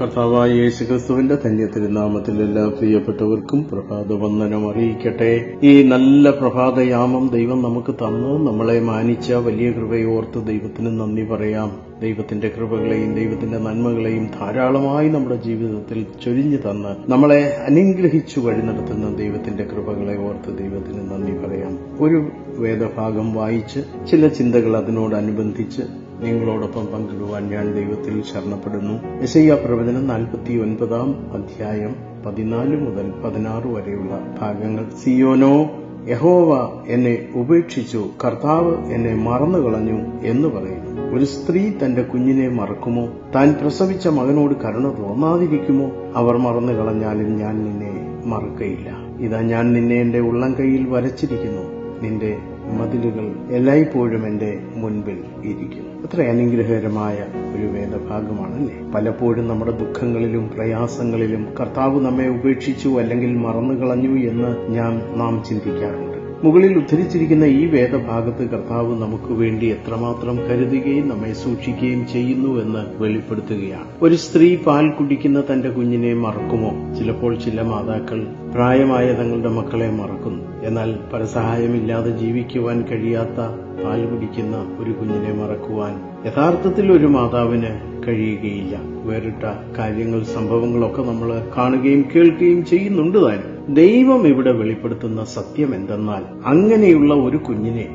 കർത്താവായ യേശു ക്രിസ്തുവിന്റെ ധന്യ തിരുനാമത്തിൽ എല്ലാ പ്രിയപ്പെട്ടവർക്കും പ്രഭാത വന്ദനം അറിയിക്കട്ടെ. ഈ നല്ല പ്രഭാതയാമം ദൈവം നമുക്ക് തന്നു. നമ്മളെ മാനിച്ച വലിയ കൃപയോർത്ത് ദൈവത്തിന് നന്ദി പറയാം. ദൈവത്തിന്റെ കൃപകളെയും ദൈവത്തിന്റെ നന്മകളെയും ധാരാളമായി നമ്മുടെ ജീവിതത്തിൽ ചൊരിഞ്ഞു തന്ന് നമ്മളെ അനുഗ്രഹിച്ചു വഴിനടത്തുന്ന ദൈവത്തിന്റെ കൃപകളെ ഓർത്ത് ദൈവത്തിന് നന്ദി പറയാം. ഒരു വേദഭാഗം വായിച്ച് ചില ചിന്തകൾ അതിനോടനുബന്ധിച്ച് നിങ്ങളോടൊപ്പം പങ്കിടുവാൻ ഞാൻ ദൈവത്തിൽ ശരണപ്പെടുന്നു. എസയ്യ പ്രവചനം നാൽപ്പത്തി ഒൻപതാം അധ്യായം പതിനാല് മുതൽ പതിനാറ് വരെയുള്ള ഭാഗങ്ങൾ. സിയോനോ യഹോവ എന്നെ ഉപേക്ഷിച്ചു കർത്താവ് എന്നെ മറന്നു കളഞ്ഞു എന്ന് പറയുന്നു. ഒരു സ്ത്രീ തന്റെ കുഞ്ഞിനെ മറക്കുമോ? താൻ പ്രസവിച്ച മകനോട് കരുണ തോന്നാതിരിക്കുമോ? അവർ മറന്നു കളഞ്ഞാലും ഞാൻ നിന്നെ മറക്കയില്ല. ഇതാ ഞാൻ നിന്നെ എന്റെ ഉള്ളം കൈയിൽ വരച്ചിരിക്കുന്നു. നിന്റെ മതിലുകൾ എല്ലായ്പ്പോഴും എന്റെ മുൻപിൽ ഇരിക്കും. അത്ര അനുഗ്രഹകരമായ ഒരു വേദഭാഗമാണല്ലേ? പലപ്പോഴും നമ്മുടെ ദുഃഖങ്ങളിലും പ്രയാസങ്ങളിലും കർത്താവ് നമ്മെ ഉപേക്ഷിച്ചു അല്ലെങ്കിൽ മറന്നു കളഞ്ഞു എന്ന് ഞാൻ നാം ചിന്തിക്കാറുണ്ട്. മുകളിൽ ഉദ്ധരിച്ചിരിക്കുന്ന ഈ വേദഭാഗത്ത് കർത്താവ് നമുക്ക് വേണ്ടി എത്രമാത്രം കരുതുകയും നമ്മെ സൂക്ഷിക്കുകയും ചെയ്യുന്നു എന്ന് വെളിപ്പെടുത്തുകയാണ്. ഒരു സ്ത്രീ പാൽ കുടിക്കുന്ന തന്റെ കുഞ്ഞിനെ മറക്കുമോ? ചിലപ്പോൾ ചില മാതാക്കൾ പ്രായമായ തങ്ങളുടെ മക്കളെ മറക്കുന്നു. എന്നാൽ പരസഹായമില്ലാതെ ജീവിക്കുവാൻ കഴിയാത്ത പാൽ കുടിക്കുന്ന ഒരു കുഞ്ഞിനെ മറക്കുവാൻ യഥാർത്ഥത്തിൽ ഒരു മാതാവിന് കഴിയുകയില്ല. വേറിട്ട കാര്യങ്ങൾ സംഭവങ്ങളൊക്കെ നമ്മൾ കാണുകയും കേൾക്കുകയും ചെയ്യുന്നുണ്ട് താനും. ദൈവം ഇവിടെ വെളിപ്പെടുത്തുന്ന സത്യം എന്തെന്നാൽ അങ്ങനെയുള്ള ഒരു കുഞ്ഞിനെ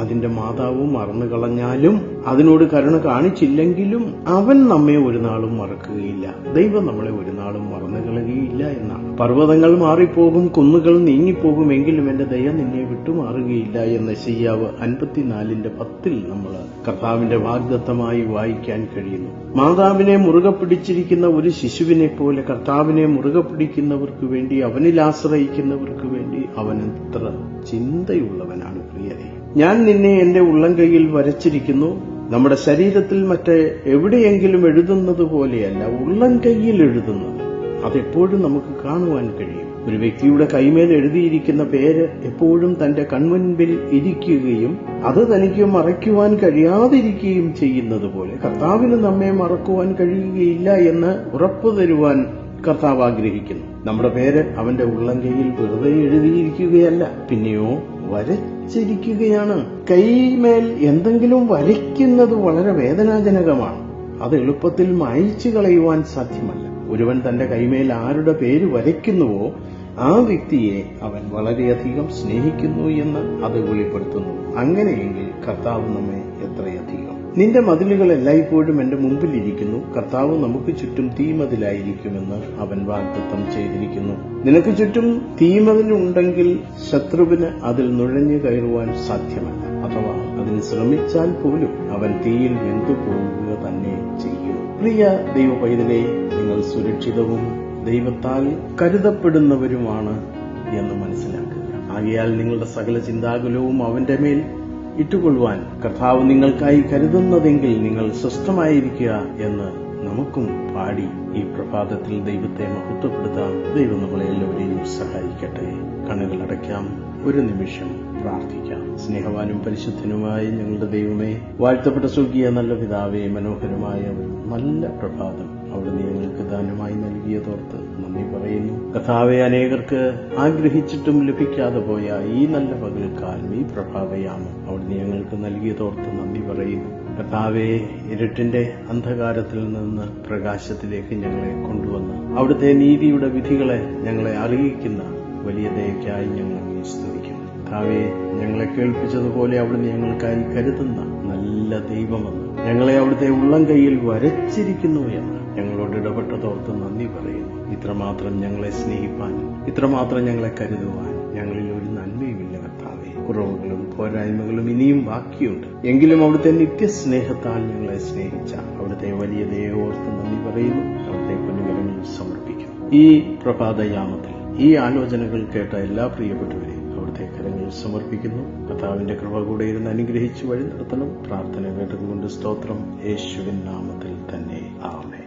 അതിന്റെ മാതാവും മറന്നു കളഞ്ഞാലും അതിനോട് കരുണ കാണിച്ചില്ലെങ്കിലും അവൻ നമ്മെ ഒരു നാളും മറക്കുകയില്ല. ദൈവം നമ്മളെ ഒരു നാളും മറന്നു കളയുകയില്ല എന്നാണ്. പർവതങ്ങൾ മാറിപ്പോകും കുന്നുകൾ നീങ്ങിപ്പോകും എങ്കിലും എന്റെ ദയ നിന്നെ വിട്ടുമാറുകയില്ല എന്ന ശയ്യാവ് അൻപത്തിനാലിന്റെ പത്തിൽ നമ്മൾ കർത്താവിന്റെ വാഗ്ദത്തമായി വായിക്കാൻ കഴിയുന്നു. മാതാവിനെ മുറുകെ പിടിച്ചിരിക്കുന്ന ഒരു ശിശുവിനെ പോലെ കർത്താവിനെ മുറുകെ പിടിക്കുന്നവർക്ക് വേണ്ടി അവനിൽ ആശ്രയിക്കുന്നവർക്ക് വേണ്ടി അവൻ എത്ര ചിന്തയുള്ളവനാണ് പ്രിയരെ. ഞാൻ നിന്നെ എന്റെ ഉള്ളംകൈയിൽ വരച്ചിരിക്കുന്നു. നമ്മുടെ ശരീരത്തിൽ മറ്റേ എവിടെയെങ്കിലും എഴുതുന്നത് പോലെയല്ല ഉള്ളംകൈയിൽ എഴുതുന്നത്. അതെപ്പോഴും നമുക്ക് കാണുവാൻ കഴിയും. ഒരു വ്യക്തിയുടെ കൈമേൽ എഴുതിയിരിക്കുന്ന പേര് എപ്പോഴും തന്റെ കൺമുൻപിൽ ഇരിക്കുകയും അത് തനിക്ക് മറയ്ക്കുവാൻ കഴിയാതിരിക്കുകയും ചെയ്യുന്നത് പോലെ കർത്താവിന് നമ്മെ മറക്കുവാൻ കഴിയുകയില്ല എന്ന് ഉറപ്പു തരുവാൻ കർത്താവ് ആഗ്രഹിക്കുന്നു. നമ്മുടെ പേര് അവന്റെ ഉള്ളങ്കയിൽ വെറുതെ എഴുതിയിരിക്കുകയല്ല. പിന്നെയോ വരച്ചിരിക്കുകയാണ്. കൈമേൽ എന്തെങ്കിലും വരയ്ക്കുന്നത് വളരെ വേദനാജനകമാണ്. അത് എളുപ്പത്തിൽ മായിച്ചു കളയുവാൻ സാധ്യമല്ല. ഒരുവൻ തന്റെ കൈമേൽ ആരുടെ പേര് വരയ്ക്കുന്നുവോ ആ വ്യക്തിയെ അവൻ വളരെയധികം സ്നേഹിക്കുന്നു എന്ന് അത് വെളിപ്പെടുത്തുന്നു. അങ്ങനെയെങ്കിൽ കർത്താവ് നമ്മെ എത്രയധികം നിന്റെ മതിലുകൾ എല്ലായ്പ്പോഴും എന്റെ മുമ്പിലിരിക്കുന്നു. കർത്താവ് നമുക്ക് ചുറ്റും തീമതിലായിരിക്കുമെന്ന് അവൻ വാഗ്ദത്തം ചെയ്തിരിക്കുന്നു. നിനക്ക് ചുറ്റും തീമതിലുണ്ടെങ്കിൽ ശത്രുവിന് അതിൽ നുഴഞ്ഞു കയറുവാൻ സാധ്യമല്ല. അഥവാ അതിന് ശ്രമിച്ചാൽ പോലും അവൻ തീയിൽ വെന്തു പോകുക തന്നെ ചെയ്യും. പ്രിയ ദൈവ പൈതലെ നിങ്ങൾ സുരക്ഷിതവും ദൈവത്താൽ കരുതപ്പെടുന്നവരുമാണ് എന്ന് മനസ്സിലാക്കുക. ആകയാൽ നിങ്ങളുടെ സകല ചിന്താകുലവും അവന്റെ മേൽ ഇട്ടുകൊള്ളുവാൻ കർത്താവ് നിങ്ങൾക്കായി കരുതുന്നതെങ്കിൽ നിങ്ങൾ സ്വസ്ഥമായിരിക്കുക എന്ന് നമുക്കും പാടി ഈ പ്രഭാതത്തിൽ ദൈവത്തെ മഹത്വപ്പെടുത്താം ദൈവം നമ്മളെ എല്ലാവരെയും സഹായിക്കട്ടെ. കണ്ണുകൾ അടയ്ക്കാം. ഒരു നിമിഷം പ്രാർത്ഥിക്കാം. സ്നേഹവാനും പരിശുദ്ധനുമായി ഞങ്ങളുടെ ദൈവമേ വാഴ്ത്തപ്പെട്ട സ്വർഗീയ നല്ല പിതാവേ മനോഹരമായ നല്ല പ്രഭാതം അവിടെ ഞങ്ങൾക്ക് ദാനമായി നൽകിയതോർത്ത് നന്ദി പറയുന്നു. കഥാവെ അനേകർക്ക് ആഗ്രഹിച്ചിട്ടും ലഭിക്കാതെ പോയ ഈ നല്ല പകൽക്കാലം ഈ പ്രഭാതയാമം അവിടെ ഞങ്ങൾക്ക് നൽകിയതോർത്ത് നന്ദി പറയുന്നു. കഥാവെ ഇരുട്ടിന്റെ അന്ധകാരത്തിൽ നിന്ന് പ്രകാശത്തിലേക്ക് ഞങ്ങളെ കൊണ്ടുവന്ന് അവിടുത്തെ നീതിയുടെ വിധികളെ ഞങ്ങളെ അറിയിക്കുന്ന വലിയ ദയക്കായി ഞങ്ങൾ സ്തുതിക്കും കർത്താവെ ഞങ്ങളെ കേൾപ്പിച്ചതുപോലെ അവിടുന്ന് ഞങ്ങൾക്കായി കരുതുന്ന നല്ല ദൈവമെന്ന് ഞങ്ങളെ അവിടുത്തെ ഉള്ളം കൈയിൽ വരച്ചിരിക്കുന്നു എന്ന് ഞങ്ങളോട് ഇടപെട്ടതോർത്ത് നന്ദി പറയുന്നു. ഇത്രമാത്രം ഞങ്ങളെ സ്നേഹിപ്പാൻ ഇത്രമാത്രം ഞങ്ങളെ കരുതുവാൻ ഞങ്ങളിൽ ഒരു നന്മയുമില്ല കർത്താവെ. കുറവുകളും പോരായ്മകളും ഇനിയും ബാക്കിയുണ്ട്. എങ്കിലും അവിടുത്തെ നിത്യസ്നേഹത്താൽ ഞങ്ങളെ സ്നേഹിച്ച അവിടുത്തെ വലിയ ദയോർത്ത് നന്ദി പറയുന്നു. അവിടുത്തെ സമർപ്പിക്കും. ഈ പ്രഭാതയാമത്തിൽ ഈ ആലോചനകൾ കേട്ട എല്ലാ പ്രിയപ്പെട്ടവരെയും അവിടുത്തെ കരങ്ങൾ സമർപ്പിക്കുന്നു. കർത്താവിന്റെ കൃപ കൂടെ ഇരുന്ന് അനുഗ്രഹിച്ചു വഴി നടത്തണം. പ്രാർത്ഥന കേട്ടതുകൊണ്ട് സ്തോത്രം. യേശുവിൻ നാമത്തിൽ തന്നെ. ആമേ